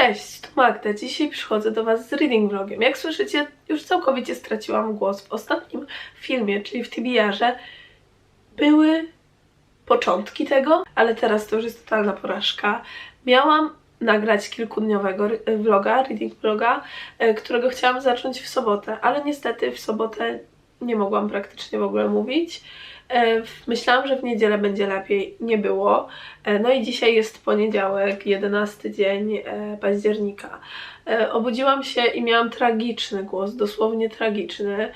Cześć, tu Magda. Dzisiaj przychodzę do Was z reading vlogiem. Jak słyszycie, już całkowicie straciłam głos. W ostatnim filmie, czyli w TBR-ze, były początki tego, ale teraz to już jest totalna porażka. Miałam nagrać kilkudniowego vloga, reading vloga, e, którego chciałam zacząć w sobotę, ale niestety w sobotę nie mogłam praktycznie w ogóle mówić. E, Myślałam, że w niedzielę będzie lepiej, nie było. E, No i dzisiaj jest poniedziałek, 11 dzień e, października. Obudziłam się i miałam tragiczny głos, dosłownie tragiczny.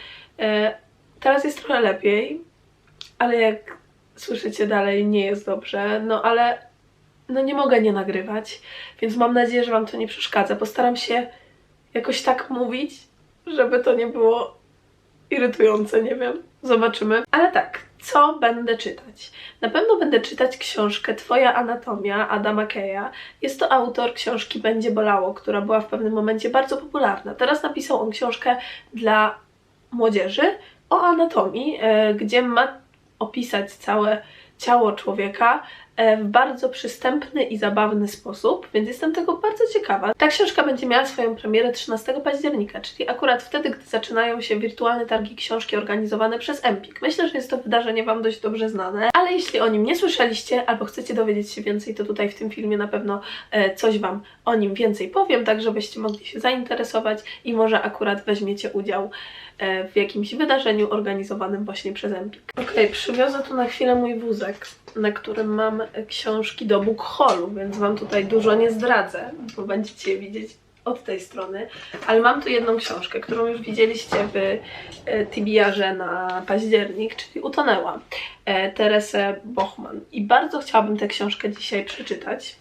Teraz jest trochę lepiej, ale jak słyszycie dalej, nie jest dobrze. No ale no nie mogę nie nagrywać, więc mam nadzieję, że Wam to nie przeszkadza. Postaram się jakoś tak mówić, żeby to nie było irytujące, nie wiem. Zobaczymy. Ale tak, co będę czytać? Na pewno będę czytać książkę Twoja anatomia Adama Keya. Jest to autor książki Będzie bolało, która była w pewnym momencie bardzo popularna. Teraz napisał on książkę dla młodzieży o anatomii, e, gdzie ma opisać całe ciało człowieka w bardzo przystępny i zabawny sposób, więc jestem tego bardzo ciekawa. Ta książka będzie miała swoją premierę 13 października, czyli akurat wtedy, gdy zaczynają się wirtualne targi książki organizowane przez Empik. Myślę, że jest to wydarzenie Wam dość dobrze znane, ale jeśli o nim nie słyszeliście albo chcecie dowiedzieć się więcej, to tutaj w tym filmie na pewno e, coś Wam o nim więcej powiem, tak żebyście mogli się zainteresować i może akurat weźmiecie udział e, w jakimś wydarzeniu organizowanym właśnie przez Empik. Okej, przywiozę tu na chwilę mój wózek, na którym mam e, książki do book haulu, więc Wam tutaj dużo nie zdradzę, bo będziecie je widzieć od tej strony, ale mam tu jedną książkę, którą już widzieliście w e, TBR-ze na październik, czyli Utonęła, e, Teresę Bochman. I bardzo chciałabym tę książkę dzisiaj przeczytać.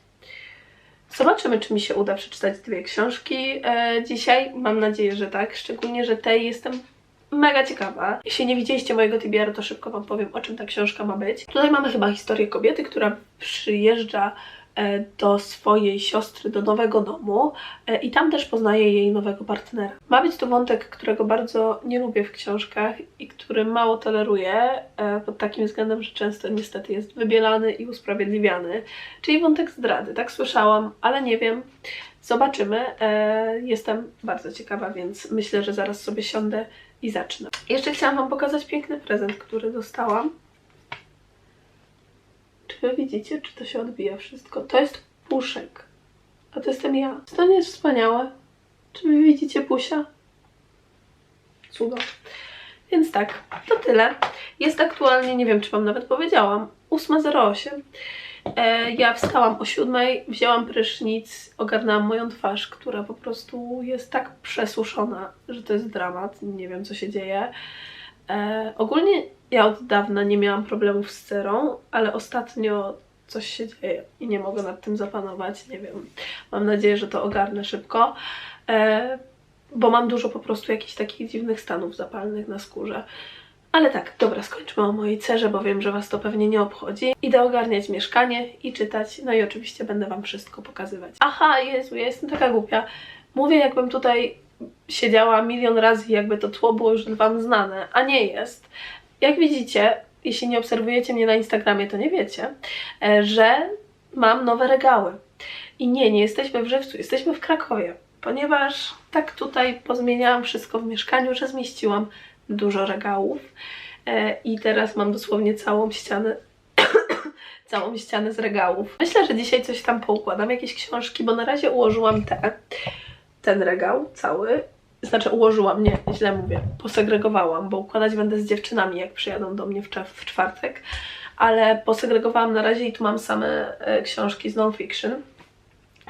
Zobaczymy, czy mi się uda przeczytać dwie książki e, dzisiaj. Mam nadzieję, że tak. Szczególnie, że tej jestem mega ciekawa. Jeśli nie widzieliście mojego TBR, to szybko Wam powiem, o czym ta książka ma być. Tutaj mamy chyba historię kobiety, która przyjeżdża e, do swojej siostry do nowego domu e, i tam też poznaje jej nowego partnera. Ma być to wątek, którego bardzo nie lubię w książkach i który mało toleruję e, pod takim względem, że często niestety jest wybielany i usprawiedliwiany, czyli wątek zdrady. Tak słyszałam, ale nie wiem. Zobaczymy. Jestem bardzo ciekawa, więc myślę, że zaraz sobie siądę i zacznę. Jeszcze chciałam Wam pokazać piękny prezent, który dostałam. Czy Wy widzicie, czy to się odbija wszystko? To jest puszek. A to jestem ja. Czy to nie jest wspaniałe? Czy Wy widzicie pusia? Cudo. Więc tak, to tyle. Jest aktualnie, nie wiem czy Wam nawet powiedziałam, 8.08. E, ja wstałam o 7, wzięłam prysznic, ogarnęłam moją twarz, która po prostu jest tak przesuszona, że to jest dramat. Nie wiem co się dzieje. E, ogólnie ja od dawna nie miałam problemów z cerą, ale ostatnio coś się dzieje i nie mogę nad tym zapanować. Nie wiem. Mam nadzieję, że to ogarnę szybko. E, bo mam dużo po prostu jakichś takich dziwnych stanów zapalnych na skórze. Ale tak, dobra, skończmy o mojej cerze, bo wiem, że Was to pewnie nie obchodzi. Idę ogarniać mieszkanie i czytać, no i oczywiście będę Wam wszystko pokazywać. Aha, Jezu, ja jestem taka głupia. Mówię, jakbym tutaj siedziała milion razy, jakby to tło było już Wam znane, a nie jest. Jak widzicie, jeśli nie obserwujecie mnie na Instagramie, to nie wiecie, e, że mam nowe regały. I nie, nie jesteśmy w Żywcu, jesteśmy w Krakowie, ponieważ tak tutaj pozmieniałam wszystko w mieszkaniu, że zmieściłam dużo regałów e, i teraz mam dosłownie całą ścianę całą ścianę z regałów. Myślę, że dzisiaj coś tam poukładam, jakieś książki, bo na razie ułożyłam te, ten regał cały. Znaczy ułożyłam, nie, źle mówię, posegregowałam, bo układać będę z dziewczynami, jak przyjadą do mnie w, w czwartek, ale posegregowałam na razie i tu mam same e, książki z non-fiction.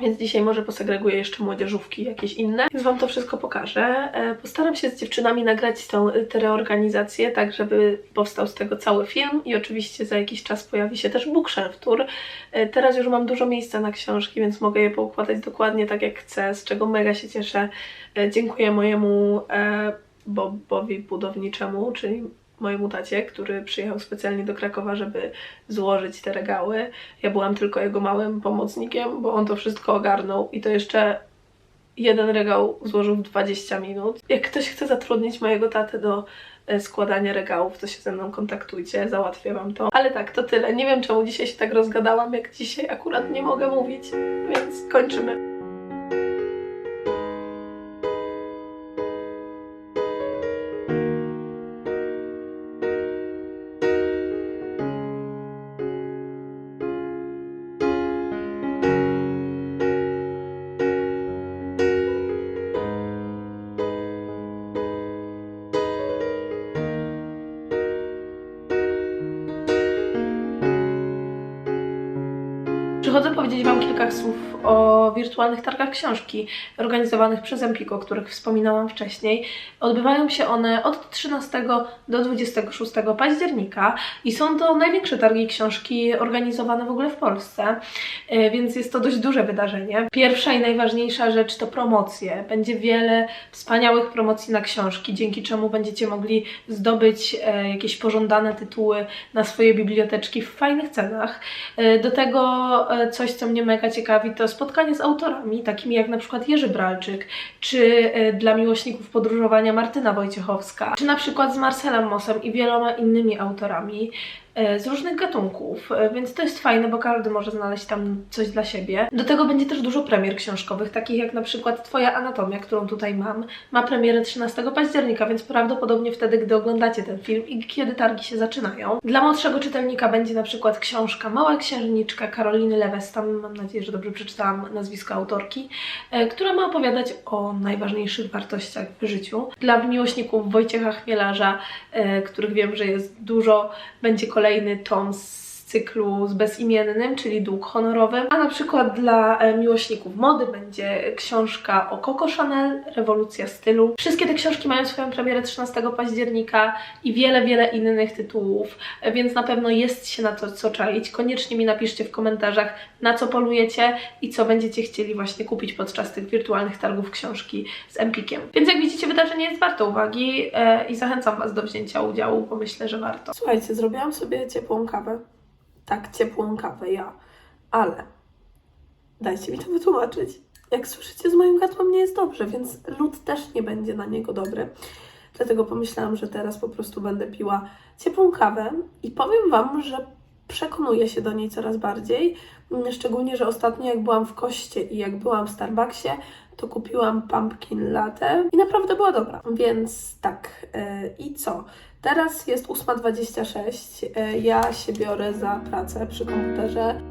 Więc dzisiaj może posegreguję jeszcze młodzieżówki, jakieś inne, więc Wam to wszystko pokażę. E, Postaram się z dziewczynami nagrać tą, tę reorganizację, tak żeby powstał z tego cały film i oczywiście za jakiś czas pojawi się też bookshelf tour. E, Teraz już mam dużo miejsca na książki, więc mogę je poukładać dokładnie tak jak chcę, z czego mega się cieszę. E, Dziękuję mojemu Bobowi budowniczemu, czyli mojemu tacie, który przyjechał specjalnie do Krakowa, żeby złożyć te regały. Ja byłam tylko jego małym pomocnikiem, bo on to wszystko ogarnął i to jeszcze jeden regał złożył w 20 minut. Jak ktoś chce zatrudnić mojego tatę do e, składania regałów, to się ze mną kontaktujcie, załatwię wam to. Ale tak, to tyle. Nie wiem czemu dzisiaj się tak rozgadałam, jak dzisiaj akurat nie mogę mówić, więc kończymy. Przychodzę powiedzieć Wam kilka słów o wirtualnych targach książki organizowanych przez Empiko, o których wspominałam wcześniej. Odbywają się one od 13 do 26 października i są to największe targi książki organizowane w ogóle w Polsce, e, więc jest to dość duże wydarzenie. Pierwsza i najważniejsza rzecz to promocje. Będzie wiele wspaniałych promocji na książki, dzięki czemu będziecie mogli zdobyć e, jakieś pożądane tytuły na swoje biblioteczki w fajnych cenach. E, Do tego coś, co mnie mega ciekawi, to spotkanie z autorami, takimi jak na przykład Jerzy Bralczyk, czy e, dla miłośników podróżowania Martyna Wojciechowska, czy na przykład z Marcelem Mossem i wieloma innymi autorami z różnych gatunków, e, więc to jest fajne, bo każdy może znaleźć tam coś dla siebie. Do tego będzie też dużo premier książkowych, takich jak na przykład Twoja Anatomia, którą tutaj mam. Ma premierę 13 października, więc prawdopodobnie wtedy, gdy oglądacie ten film i kiedy targi się zaczynają. Dla młodszego czytelnika będzie na przykład książka Mała Księżniczka Karoliny Lewestam, mam nadzieję, że dobrze przeczytałam nazwisko autorki, e, która ma opowiadać o najważniejszych wartościach w życiu. Dla miłośników Wojciecha Chmielarza, e, których wiem, że jest dużo, będzie kolejny tom z cyklu z bezimiennym, czyli dług honorowy, a na przykład dla e, miłośników mody będzie książka o Coco Chanel, rewolucja stylu. Wszystkie te książki mają swoją premierę 13 października i wiele, wiele innych tytułów, e, więc na pewno jest się na to co czaić. Koniecznie mi napiszcie w komentarzach, na co polujecie i co będziecie chcieli właśnie kupić podczas tych wirtualnych targów książki z Empikiem. Więc jak widzicie, wydarzenie jest warte uwagi e, i zachęcam Was do wzięcia udziału, bo myślę, że warto. Słuchajcie, zrobiłam sobie ciepłą kawę tak ciepłą kawę ja, ale dajcie mi to wytłumaczyć. Jak słyszycie, z moim gardłem nie jest dobrze, więc lód też nie będzie na niego dobry. Dlatego pomyślałam, że teraz po prostu będę piła ciepłą kawę i powiem Wam, że przekonuję się do niej coraz bardziej. Szczególnie, że ostatnio jak byłam w Koście i jak byłam w Starbucksie, to kupiłam pumpkin latte i naprawdę była dobra. Więc tak, yy, i co? Teraz jest 8.26. e, Ja się biorę za pracę przy komputerze.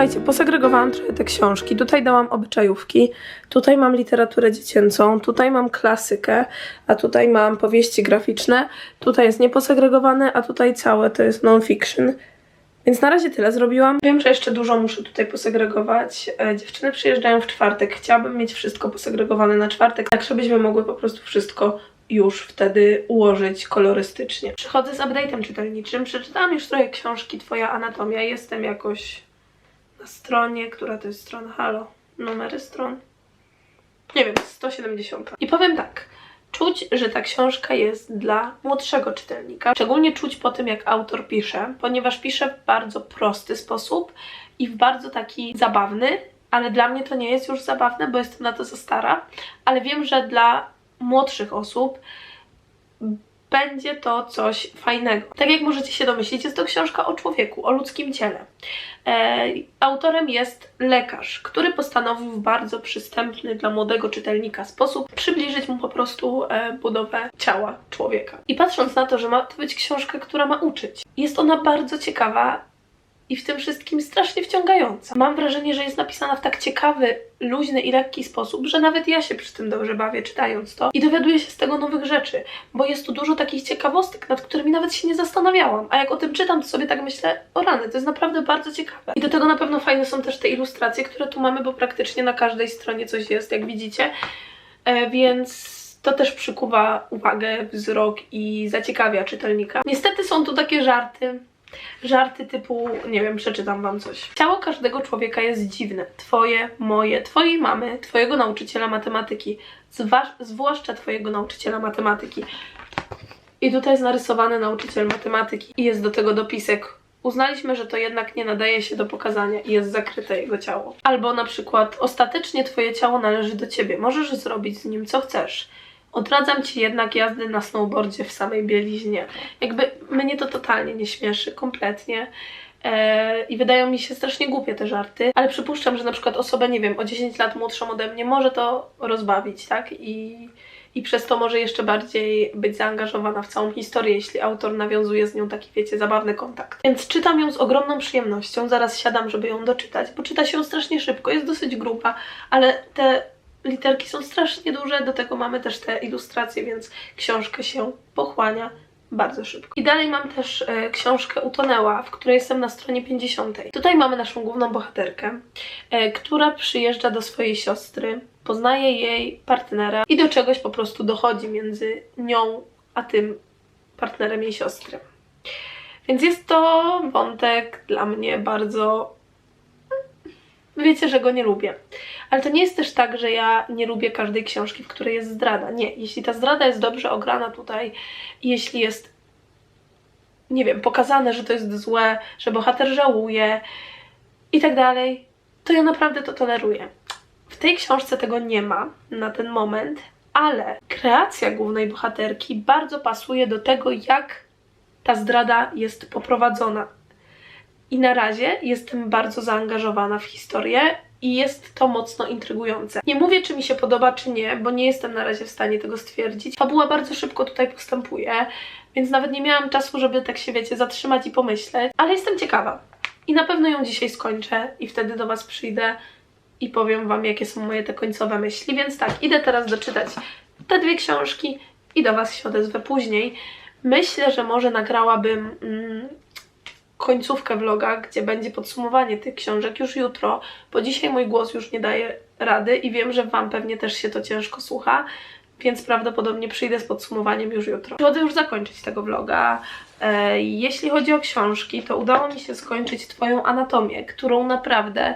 Słuchajcie, posegregowałam trochę te książki. Tutaj dałam obyczajówki, tutaj mam literaturę dziecięcą, tutaj mam klasykę, a tutaj mam powieści graficzne. Tutaj jest nieposegregowane, a tutaj całe to jest non-fiction. Więc na razie tyle zrobiłam. Wiem, że jeszcze dużo muszę tutaj posegregować. E, Dziewczyny przyjeżdżają w czwartek. Chciałabym mieć wszystko posegregowane na czwartek, tak żebyśmy mogły po prostu wszystko już wtedy ułożyć kolorystycznie. Przychodzę z update'em czytelniczym. Przeczytałam już trochę książki Twoja Anatomia. Jestem jakoś na stronie, która to jest strona, halo, numery stron. Nie wiem, 170. I powiem tak, czuć, że ta książka jest dla młodszego czytelnika. Szczególnie czuć po tym, jak autor pisze, ponieważ pisze w bardzo prosty sposób i w bardzo taki zabawny, ale dla mnie to nie jest już zabawne, bo jestem na to za stara, ale wiem, że dla młodszych osób będzie to coś fajnego. Tak jak możecie się domyślić, jest to książka o człowieku, o ludzkim ciele. E, autorem jest lekarz, który postanowił w bardzo przystępny dla młodego czytelnika sposób przybliżyć mu po prostu e, budowę ciała człowieka. I patrząc na to, że ma to być książka, która ma uczyć, jest ona bardzo ciekawa i w tym wszystkim strasznie wciągająca. Mam wrażenie, że jest napisana w tak ciekawy, luźny i lekki sposób, że nawet ja się przy tym dobrze bawię czytając to i dowiaduję się z tego nowych rzeczy, bo jest tu dużo takich ciekawostek, nad którymi nawet się nie zastanawiałam. A jak o tym czytam, to sobie tak myślę, o rany, to jest naprawdę bardzo ciekawe. I do tego na pewno fajne są też te ilustracje, które tu mamy, bo praktycznie na każdej stronie coś jest, jak widzicie. E, więc to też przykuwa uwagę, wzrok i zaciekawia czytelnika. Niestety są tu takie żarty, Żarty typu, nie wiem, przeczytam wam coś. Ciało każdego człowieka jest dziwne. Twoje, moje, twojej mamy, twojego nauczyciela matematyki, zwłaszcza twojego nauczyciela matematyki. I tutaj jest narysowany nauczyciel matematyki i jest do tego dopisek. Uznaliśmy, że to jednak nie nadaje się do pokazania i jest zakryte jego ciało. Albo na przykład, ostatecznie twoje ciało należy do ciebie, możesz zrobić z nim co chcesz. Odradzam ci jednak jazdy na snowboardzie w samej bieliźnie. Jakby mnie to totalnie nie śmieszy, kompletnie. Eee, I wydają mi się strasznie głupie te żarty, ale przypuszczam, że na przykład osobę, nie wiem, o 10 lat młodszą ode mnie może to rozbawić, tak? I, I przez to może jeszcze bardziej być zaangażowana w całą historię, jeśli autor nawiązuje z nią taki, wiecie, zabawny kontakt. Więc czytam ją z ogromną przyjemnością, zaraz siadam, żeby ją doczytać, bo czyta się strasznie szybko, jest dosyć gruba, ale te literki są strasznie duże, do tego mamy też te ilustracje, więc książkę się pochłania bardzo szybko. I dalej mam też e, książkę Utonęła, w której jestem na stronie 50. Tutaj mamy naszą główną bohaterkę, e, która przyjeżdża do swojej siostry, poznaje jej partnera i do czegoś po prostu dochodzi między nią a tym partnerem jej siostry. Więc jest to wątek dla mnie bardzo wiecie, że go nie lubię. Ale to nie jest też tak, że ja nie lubię każdej książki, w której jest zdrada. Nie, jeśli ta zdrada jest dobrze ograna tutaj, jeśli jest, nie wiem, pokazane, że to jest złe, że bohater żałuje i tak dalej, to ja naprawdę to toleruję. W tej książce tego nie ma na ten moment, ale kreacja głównej bohaterki bardzo pasuje do tego, jak ta zdrada jest poprowadzona. I na razie jestem bardzo zaangażowana w historię i jest to mocno intrygujące. Nie mówię, czy mi się podoba, czy nie, bo nie jestem na razie w stanie tego stwierdzić. Fabuła bardzo szybko tutaj postępuje, więc nawet nie miałam czasu, żeby tak się, wiecie, zatrzymać i pomyśleć, ale jestem ciekawa. I na pewno ją dzisiaj skończę i wtedy do Was przyjdę i powiem Wam, jakie są moje te końcowe myśli. Więc tak, idę teraz doczytać te dwie książki i do Was się odezwę później. Myślę, że może nagrałabym mm, końcówkę vloga, gdzie będzie podsumowanie tych książek już jutro, bo dzisiaj mój głos już nie daje rady i wiem, że Wam pewnie też się to ciężko słucha, więc prawdopodobnie przyjdę z podsumowaniem już jutro. Przychodzę już zakończyć tego vloga. E, jeśli chodzi o książki, to udało mi się skończyć Twoją anatomię, którą naprawdę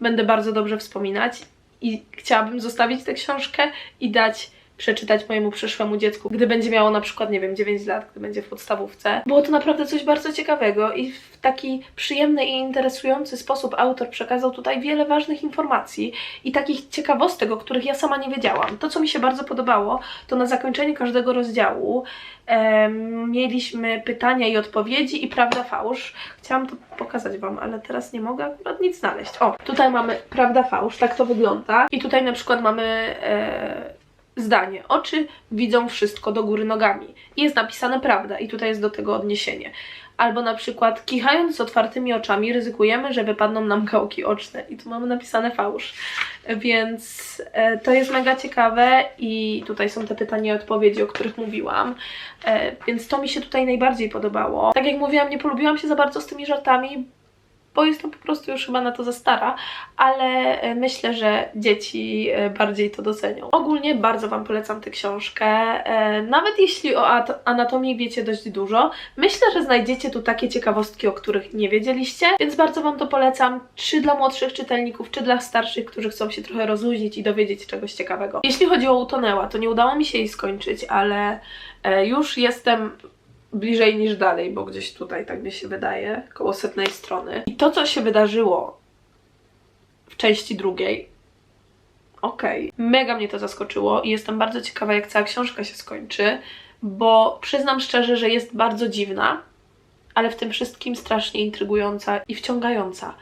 będę bardzo dobrze wspominać i chciałabym zostawić tę książkę i dać przeczytać mojemu przyszłemu dziecku, gdy będzie miało na przykład, nie wiem, 9 lat, gdy będzie w podstawówce. Było to naprawdę coś bardzo ciekawego i w taki przyjemny i interesujący sposób autor przekazał tutaj wiele ważnych informacji i takich ciekawostek, o których ja sama nie wiedziałam. To, co mi się bardzo podobało, to na zakończenie każdego rozdziału em, mieliśmy pytania i odpowiedzi i prawda fałsz. Chciałam to pokazać Wam, ale teraz nie mogę akurat nic znaleźć. O, tutaj mamy prawda fałsz, tak to wygląda. I tutaj na przykład mamy e, zdanie. Oczy widzą wszystko do góry nogami. Jest napisane prawda i tutaj jest do tego odniesienie. Albo na przykład kichając z otwartymi oczami ryzykujemy, że wypadną nam gałki oczne. I tu mamy napisane fałsz. Więc e, to jest mega ciekawe i tutaj są te pytania i odpowiedzi, o których mówiłam. E, więc to mi się tutaj najbardziej podobało. Tak jak mówiłam, nie polubiłam się za bardzo z tymi żartami, bo jestem po prostu już chyba na to za stara, ale e, myślę, że dzieci e, bardziej to docenią. Ogólnie bardzo Wam polecam tę książkę, e, nawet jeśli o anatomii wiecie dość dużo, myślę, że znajdziecie tu takie ciekawostki, o których nie wiedzieliście, więc bardzo Wam to polecam, czy dla młodszych czytelników, czy dla starszych, którzy chcą się trochę rozluźnić i dowiedzieć czegoś ciekawego. Jeśli chodzi o Utonęła, to nie udało mi się jej skończyć, ale już jestem bliżej niż dalej, bo gdzieś tutaj, tak mi się wydaje, koło setnej strony. I to, co się wydarzyło w części drugiej, okej, okay. mega mnie to zaskoczyło i jestem bardzo ciekawa, jak cała książka się skończy, bo przyznam szczerze, że jest bardzo dziwna, ale w tym wszystkim strasznie intrygująca i wciągająca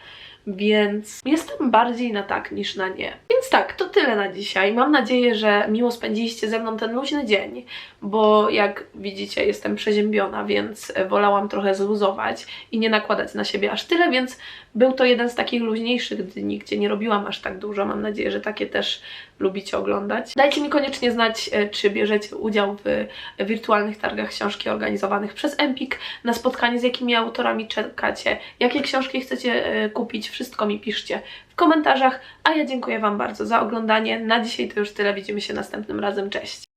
więc jestem bardziej na tak niż na nie. Więc tak, to tyle na dzisiaj. Mam nadzieję, że miło spędziliście ze mną ten luźny dzień, bo jak widzicie, jestem przeziębiona, więc wolałam trochę zluzować i nie nakładać na siebie aż tyle, więc był to jeden z takich luźniejszych dni, gdzie nie robiłam aż tak dużo. Mam nadzieję, że takie też lubicie oglądać. Dajcie mi koniecznie znać, e, czy bierzecie udział w wirtualnych targach książki organizowanych przez Empik, na spotkanie z jakimi autorami czekacie, jakie książki chcecie e, kupić, wszystko mi piszcie w komentarzach, a ja dziękuję Wam bardzo za oglądanie. Na dzisiaj to już tyle, widzimy się następnym razem, cześć!